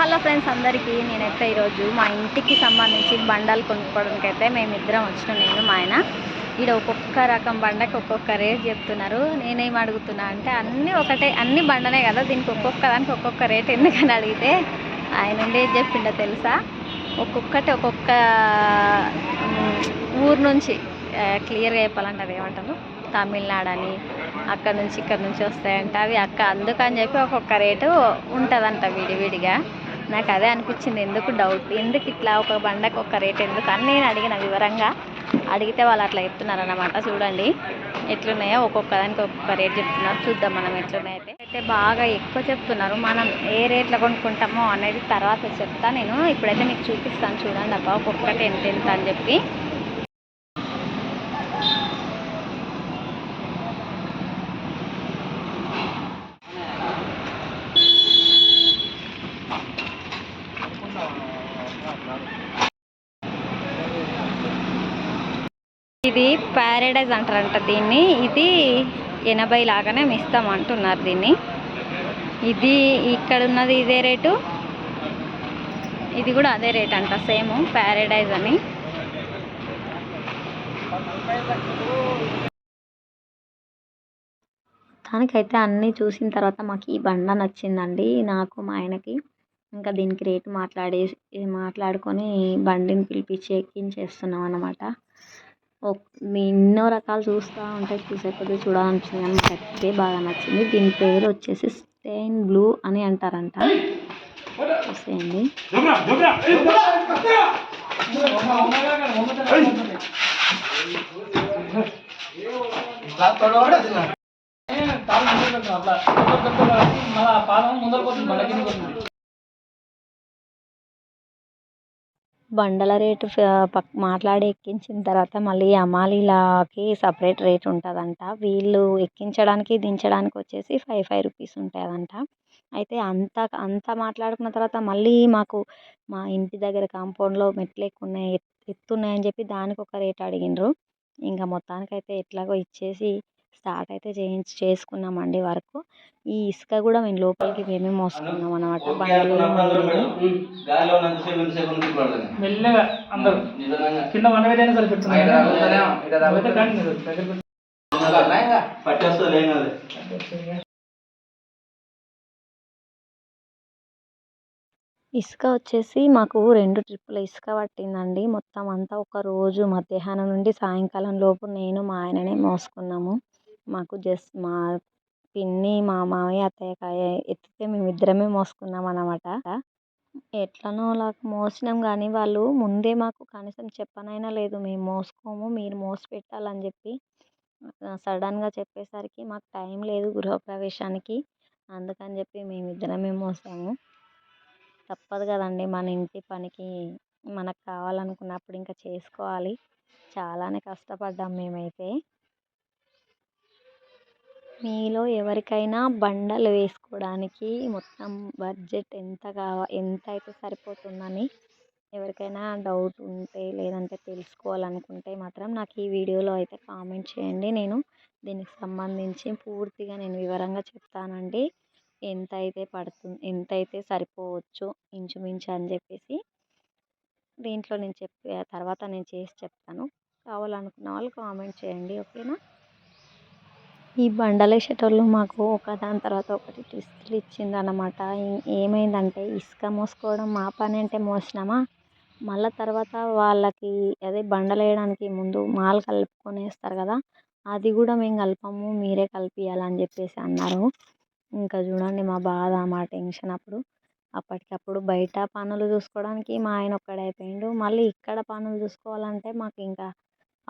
Hello friends అందరికీ నేనైతే ఈరోజు మా ఇంటికి సంబంధించి బండలు కొనుక్కోవడానికి అయితే మేమిద్దరం వచ్చినాం నేను మా ఆయన. ఈడ ఒక్కొక్క రకం బండకి ఒక్కొక్క రేట్ చెప్తున్నారు. నేనేం అడుగుతున్నా అంటే అన్నీ ఒకటే అన్ని బండనే కదా దీనికి ఒక్కొక్క దానికి ఒక్కొక్క రేట్ ఎందుకని అడిగితే ఆయన ఉండి ఏం చెప్పిండో తెలుసా? ఒక్కొక్కటి ఒక్కొక్క ఊరు నుంచి క్లియర్గా చెప్పాలంటే అది ఏమంటారు? తమిళనాడు అని అక్కడ నుంచి ఇక్కడ నుంచి వస్తాయంట. అవి అక్క అందుకని చెప్పి ఒక్కొక్క రేటు ఉంటుందంట విడివిడిగా. నాకు అదే అనిపించింది. ఎందుకు డౌట్ ఎందుకు ఇట్లా ఒక బండకు ఒక రేట్ ఎందుకు? అని నేను అడిగిన వివరంగా. అడిగితే వాళ్ళు అట్లా చెప్తున్నారు అన్నమాట చూడండి ఎట్లున్నాయో ఒక్కొక్క దానికి ఒక్కొక్క రేట్ చెప్తున్నారు. చూద్దాం మనం ఎట్లున్నాయితే అయితే. అయితే బాగా ఎక్కువ చెప్తున్నారు. మనం ఏ రేట్లో కొనుక్కుంటామో అనేది తర్వాత చెప్తా నేను. ఇప్పుడైతే మీకు చూపిస్తాను. చూడండి అబ్బా ఒక్కొక్కటి ఎంత ఎంత అని చెప్పి. ఇది ప్యారడైజ్ అంటారంట దీన్ని. ఇది ఎనభై లాగానే ఇస్తాం అంటున్నారు దీన్ని. ఇది ఇక్కడ ఉన్నది ఇదే రేటు? ఇది కూడా అదే రేట్ అంట సేమ్ ప్యారడైజ్ అని. దానికైతే అన్నీ చూసిన తర్వాత మాకు ఈ బండ నచ్చిందండి నాకు మా ఆయనకి. ఇంకా దీనికి రేటు మాట్లాడి మాట్లాడుకొని బండిని పిలిపించి ఎక్కించేస్తున్నాం అన్నమాట. ఎన్నో రకాలు చూస్తూ ఉంటే చూసే కొద్దీ చూడాలనిపించింది కానీ నాకు అయితే బాగా నచ్చింది. దీని పేరు వచ్చేసి స్టెయిన్ బ్లూ అని అంటారంట. చూసేయండి. బండల రేటు పక్ మాట్లాడి ఎక్కించిన తర్వాత మళ్ళీ హమాలీలకి సపరేట్ రేట్ ఉంటుందంట. వీళ్ళు ఎక్కించడానికి దించడానికి వచ్చేసి ఫైవ్ ఫైవ్ రూపీస్ ఉంటుందంట అయితే అంత అంత మాట్లాడుకున్న తర్వాత మళ్ళీ మాకు మా ఇంటి దగ్గర కాంపౌండ్లో మెట్లు ఎక్కువ ఉన్నాయి ఎత్తు ఉన్నాయని చెప్పి దానికి ఒక రేట్ అడిగిండ్రు. ఇంకా మొత్తానికైతే ఎట్లాగో ఇచ్చేసి స్టార్ట్ అయితే చేయించి చేసుకున్నామండి వర్క్. ఈ ఇసుక కూడా మేము లోపలికి మేమే మోసుకున్నాం అనమాట ఇసుక వచ్చేసి మాకు రెండు ట్రిప్పుల ఇసుక పట్టిందండి. మొత్తం అంతా ఒక రోజు మధ్యాహ్నం నుండి సాయంకాలం లోపు నేను మా ఆయననే మోసుకున్నాము. మాకు జస్ట్ మా పిన్ని మా మామయ్య అత్తయ్య ఎత్తితే మేమిద్దరమే మోసుకున్నాం అనమాట ఎట్లనో నాకు మోసినాం కానీ వాళ్ళు ముందే మాకు కనీసం చెప్పనైనా లేదు మేము మోసుకోము మీరు మోసి పెట్టాలని చెప్పి. సడన్గా చెప్పేసరికి మాకు టైం లేదు గృహప్రవేశానికి అందుకని చెప్పి మేమిద్దరమే మోసాము. తప్పదు కదండి మన ఇంటి పనికి మనకు కావాలనుకున్నప్పుడు ఇంకా చేసుకోవాలి. చాలానే కష్టపడ్డాం మేమైతే. మీలో ఎవరికైనా బండలు వేసుకోవడానికి మొత్తం బడ్జెట్ ఎంత కావా ఎంత అయితే సరిపోతుందని ఎవరికైనా డౌట్ ఉంటే లేదంటే తెలుసుకోవాలనుకుంటే మాత్రం నాకు ఈ వీడియోలో అయితే కామెంట్ చేయండి. నేను దీనికి సంబంధించి పూర్తిగా నేను వివరంగా చెప్తానండి. ఎంత అయితే పడుతుంది ఎంత అయితే సరిపోవచ్చు ఇంచుమించు అని చెప్పేసి దీంట్లో నేను చెప్పే తర్వాత నేను చేసి చెప్తాను. కావాలనుకున్న వాళ్ళు కామెంట్ చేయండి ఓకేనా? ఈ బండలు వేసేటోళ్ళు మాకు ఒకదాని తర్వాత ఒకటి ట్విస్టులు ఇచ్చిందన్నమాట. ఏమైందంటే ఇసుక మోసుకోవడం మా పని అంటే మోసినామా? మళ్ళీ తర్వాత వాళ్ళకి అదే బండలు వేయడానికి ముందు మాల్ కలుపుకొని వేస్తారు కదా అది కూడా మేము కలపము మీరే కలిపియాలని చెప్పేసి అన్నారు. ఇంకా చూడండి మా బాధ మా టెన్షన్ అప్పుడు. అప్పటికప్పుడు బయట పనులు చూసుకోవడానికి మా ఆయన ఒక్కడే అయిపోయిండు. మళ్ళీ ఇక్కడ పనులు చూసుకోవాలంటే మాకు ఇంకా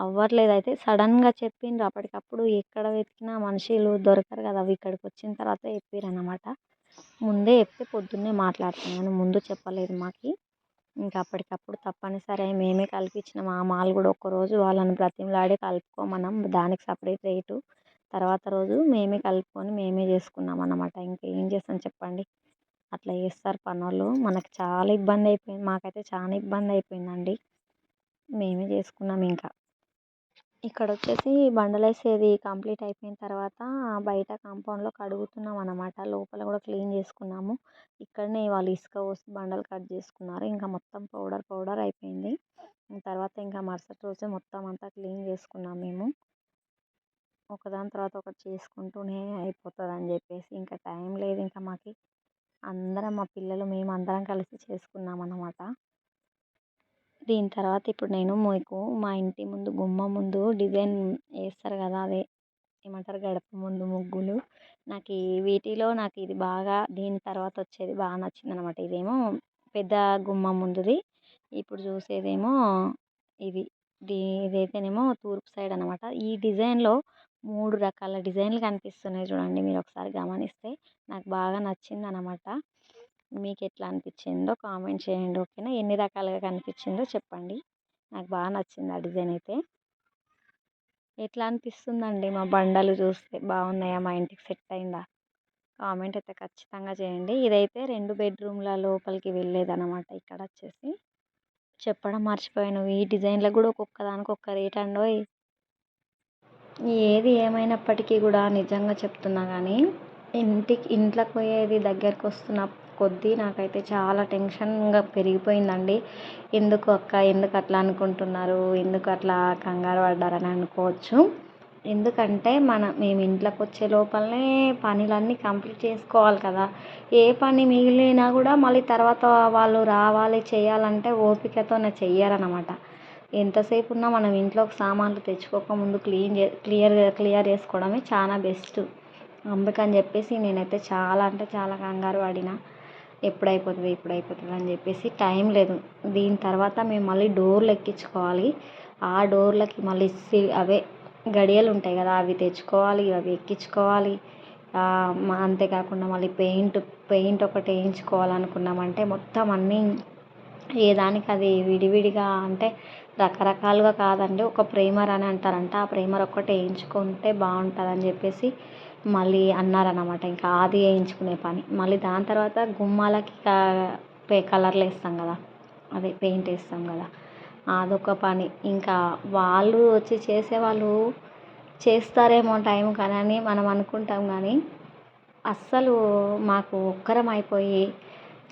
అవ్వట్లేదు. అయితే సడన్గా చెప్పిండ్రు అప్పటికప్పుడు ఎక్కడ వెతికినా మనుషులు దొరకరు కదా అవి ఇక్కడికి వచ్చిన తర్వాత చెప్పిర్రు అన్నమాట ముందే చెప్తే పొద్దున్నే మాట్లాడతాం కానీ ముందు చెప్పలేదు మాకు. ఇంకా అప్పటికప్పుడు తప్పనిసరి అయి మేమే కల్పించినాం. ఆ మాల్ కూడా ఒక్కరోజు వాళ్ళని బ్రతిమలాడి కలుపుకోమన్నాం. దానికి సపరేట్ రేటు. తర్వాత రోజు మేమే కలుపుకొని మేమే చేసుకున్నాం అన్నమాట ఇంకా ఏం చేస్తాం చెప్పండి? అట్లా చేస్తారు పనులు మనకు చాలా ఇబ్బంది అయిపోయింది. మాకైతే చాలా ఇబ్బంది అయిపోయిందండి. మేమే చేసుకున్నాం ఇంకా. ఇక్కడ వచ్చేసి బండలు వేసేది కంప్లీట్ అయిపోయిన తర్వాత బయట కాంపౌండ్లో కడుగుతున్నాం అనమాట లోపల కూడా క్లీన్ చేసుకున్నాము. ఇక్కడనే వాళ్ళు ఇసుక పోసి బండలు కట్ చేసుకున్నారు. ఇంకా మొత్తం పౌడర్ పౌడర్ అయిపోయింది. తర్వాత ఇంకా మరుసటి రోజే మొత్తం అంతా క్లీన్ చేసుకున్నాం మేము. ఒకదాని తర్వాత ఒకటి చేసుకుంటూనే అయిపోతుంది అని చెప్పేసి ఇంకా టైం లేదు. ఇంకా మాకు అందరం మా పిల్లలు మేము అందరం కలిసి చేసుకున్నాం అన్నమాట దీని తర్వాత ఇప్పుడు నేను మీకు మా ఇంటి ముందు గుమ్మం ముందు డిజైన్ వేస్తారు కదా అదే ఏమంటారు గడప ముందు ముగ్గులు. నాకు ఈ వీటిలో నాకు ఇది బాగా దీని తర్వాత వచ్చేది బాగా నచ్చింది అనమాట ఇదేమో పెద్ద గుమ్మం ముందుది. ఇప్పుడు చూసేదేమో ఇది. దీ ఇదైతేనేమో తూర్పు సైడ్ అనమాట ఈ డిజైన్లో మూడు రకాల డిజైన్లు కనిపిస్తున్నాయి చూడండి మీరు ఒకసారి గమనిస్తే. నాకు బాగా నచ్చింది అనమాట మీకు ఎట్లా అనిపించిందో కామెంట్ చేయండి ఓకేనా? ఎన్ని రకాలుగా కనిపించిందో చెప్పండి. నాకు బాగా నచ్చింది ఆ డిజైన్ అయితే. ఎట్లా అనిపిస్తుందండి మా బండలు చూస్తే? బాగున్నాయా? మా ఇంటికి సెట్ అయిందా? కామెంట్ అయితే ఖచ్చితంగా చేయండి. ఇదైతే రెండు బెడ్రూమ్ల లోపలికి వెళ్ళేది అనమాట ఇక్కడ వచ్చేసి చెప్పడం మర్చిపోయాను. ఈ డిజైన్లకు కూడా ఒక్కొక్క దానికి ఒక్క రేట్ అండోయ్ ఏది ఏమైనప్పటికీ కూడా నిజంగా చెప్తున్నా కానీ ఇంటికి ఇంట్లోకి పోయేది దగ్గరకు వస్తున్న కొద్దీ నాకైతే చాలా టెన్షన్గా పెరిగిపోయిందండి. ఎందుకు అక్క? ఎందుకు అట్లా అనుకుంటున్నారు? ఎందుకు అట్లా కంగారు పడ్డారని అనుకోవచ్చు. ఎందుకంటే మన మేము ఇంట్లోకి వచ్చే లోపలనే పనులన్నీ కంప్లీట్ చేసుకోవాలి కదా. ఏ పని మిగిలినా కూడా మళ్ళీ తర్వాత వాళ్ళు రావాలి చేయాలంటే ఓపికతోనే చెయ్యరనమాట ఎంతసేపు ఉన్నా మనం ఇంట్లోకి సామాన్లు తెచ్చుకోక ముందు క్లీన్ చే క్లియర్ క్లియర్ చేసుకోవడమే చాలా బెస్ట్. అందుకని చెప్పేసి నేనైతే చాలా అంటే చాలా కంగారు పడిన. ఎప్పుడు అయిపోతుంది ఎప్పుడు అయిపోతుంది అని చెప్పేసి టైం లేదు. దీని తర్వాత మేము మళ్ళీ డోర్లు ఎక్కించుకోవాలి. ఆ డోర్లకి మళ్ళీ సి అవే గడియలు ఉంటాయి కదా అవి తెచ్చుకోవాలి అవి ఎక్కించుకోవాలి. అంతేకాకుండా మళ్ళీ పెయింట్ పెయింట్ ఒకటి వేయించుకోవాలనుకున్నామంటే మొత్తం అన్నీ ఏ దానికి అది విడివిడిగా అంటే రకరకాలుగా కాదండి. ఒక ప్రైమర్ అని అంటారంట. ఆ ప్రైమర్ ఒక్కటి వేయించుకుంటే బాగుంటుందని చెప్పేసి మళ్ళీ అన్నారనమాట ఇంకా అది వేయించుకునే పని. మళ్ళీ దాని తర్వాత గుమ్మాలకి పే కలర్లు వేస్తాం కదా అదే పెయింట్ వేస్తాం కదా అదొక పని. ఇంకా వాళ్ళు వచ్చి చేసేవాళ్ళు చేస్తారేమో టైం కానీ మనం అనుకుంటాం కానీ అస్సలు మాకు ఒక్కరం అయిపోయి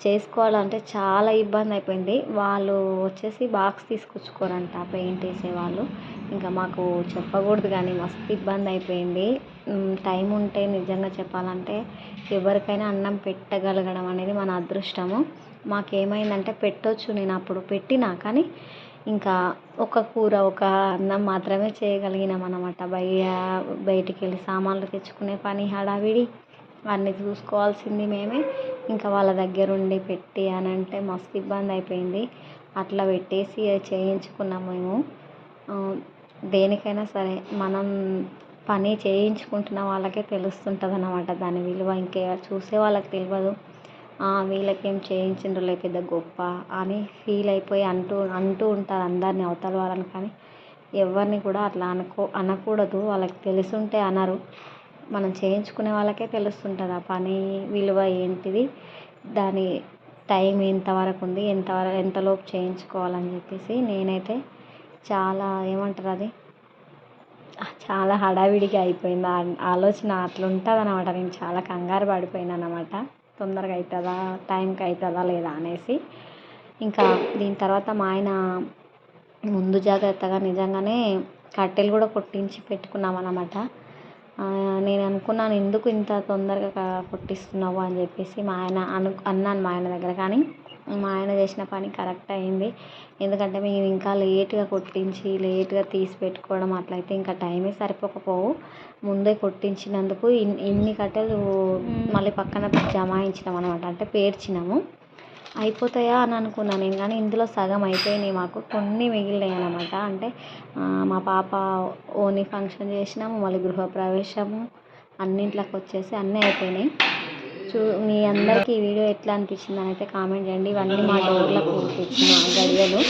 చేసుకోవాలంటే చాలా ఇబ్బంది అయిపోయింది. వాళ్ళు వచ్చేసి బాక్స్ తీసుకొచ్చుకోరంట పెయింట్ వేసేవాళ్ళు. ఇంకా మాకు చెప్పకూడదు కానీ మస్తు ఇబ్బంది అయిపోయింది. టైం ఉంటే నిజంగా చెప్పాలంటే ఎవరికైనా అన్నం పెట్టగలగడం అనేది మన అదృష్టము. మాకేమైందంటే పెట్టొచ్చు నేను అప్పుడు పెట్టినా కానీ ఇంకా ఒక కూర ఒక అన్నం మాత్రమే చేయగలిగినాం అనమాట బయ బయటికి వెళ్ళి సామాన్లు తెచ్చుకునే పని హడావిడి. అన్నీ చూసుకోవాల్సింది మేమే. ఇంకా వాళ్ళ దగ్గర ఉండి పెట్టి అని అంటే మస్తు ఇబ్బంది అయిపోయింది. అట్లా పెట్టేసి చేయించుకున్నాం మేము. దేనికైనా సరే మనం పని చేయించుకుంటున్న వాళ్ళకే తెలుస్తుంటుంది అన్నమాట దాని విలువ ఇంకే చూసే వాళ్ళకి తెలియదు వీళ్ళకేం చేయించిండ్రులే పెద్ద గొప్ప అని ఫీల్ అయిపోయి అంటూ అంటూ ఉంటారు అందరిని అవతల వాళ్ళని. కానీ ఎవరిని కూడా అట్లా అనుకో అనకూడదు. వాళ్ళకి తెలుసుంటే అనరు. మనం చేయించుకునే వాళ్ళకే తెలుస్తుంటుంది ఆ పని విలువ ఏంటిది దాని టైం ఎంతవరకు ఉంది ఎంతవరకు ఎంతలోపు చేయించుకోవాలని చెప్పేసి నేనైతే చాలా ఏమంటారు అది? చాలా హడావిడిగా అయిపోయింది. ఆ ఆలోచన అట్లా ఉంటుంది అనమాట నేను చాలా కంగారు పడిపోయాను అనమాట తొందరగా అవుతుందా టైంకి అవుతుందా లేదా? అనేసి. ఇంకా దీని తర్వాత మా ఆయన ముందు జాగ్రత్తగా నిజంగానే కట్టెలు కూడా కొట్టించి పెట్టుకున్నాం అనమాట నేను అనుకున్నాను ఎందుకు ఇంత తొందరగా కొట్టిస్తున్నావు? అని చెప్పేసి మా ఆయన అను అన్నాను మా ఆయన దగ్గర. కానీ మా ఆయన చేసిన పని కరెక్ట్ అయింది. ఎందుకంటే మేము ఇంకా లేట్గా కొట్టించి లేట్గా తీసి పెట్టుకోవడం అట్లయితే ఇంకా టైమే సరిపోకపోవు. ముందే కొట్టించినందుకు ఇన్ని ఇన్ని కట్టెలు మళ్ళీ పక్కన జమాయించినాం అనమాట అంటే పేర్చినాము. అయిపోతాయా అని అనుకున్నాను. నేను కానీ ఇందులో సగం అయిపోయినాయి మాకు. కొన్ని మిగిలినాయి అనమాట అంటే మా పాప ఓని ఫంక్షన్ చేసినాము మళ్ళీ గృహప్రవేశము అన్నింట్లోకి వచ్చేసి అన్నీ అయిపోయినాయి. చూ మీ అందరికీ ఈ వీడియో ఎట్లా అనిపించింది అని అయితే కామెంట్ చేయండి. ఇవన్నీ మా డోర్లకు తెచ్చిన గడియలు.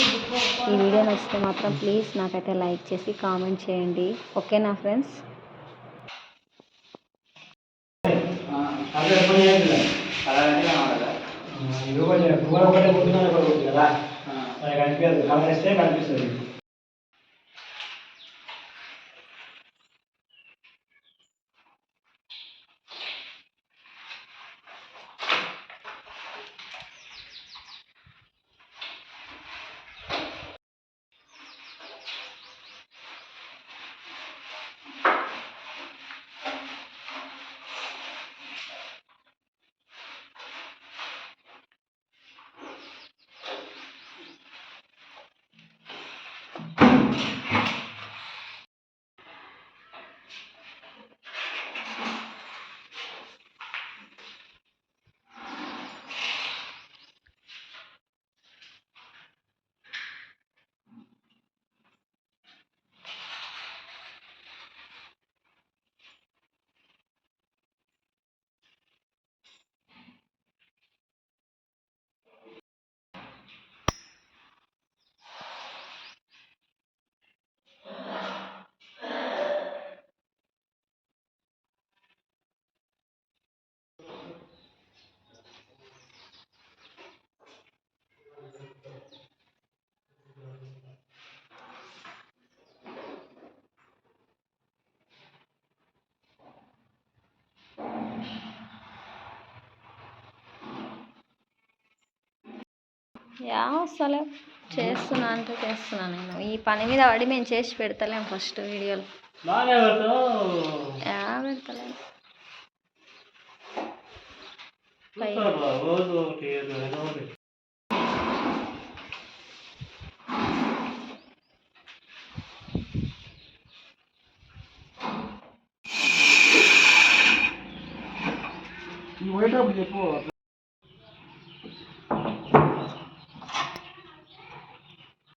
ఈ వీడియో నచ్చితే మాత్రం ప్లీజ్ నాకైతే లైక్ చేసి కామెంట్ చేయండి. ఓకేనా ఫ్రెండ్స్? కనిపిస్తుంది. యా అసలు చేస్తున్నా అంటే చేస్తున్నా నేను. ఈ పని మీద పడి మేము చేసి పెడతలేం ఫస్ట్ వీడియోలు. యా పెడతలేం.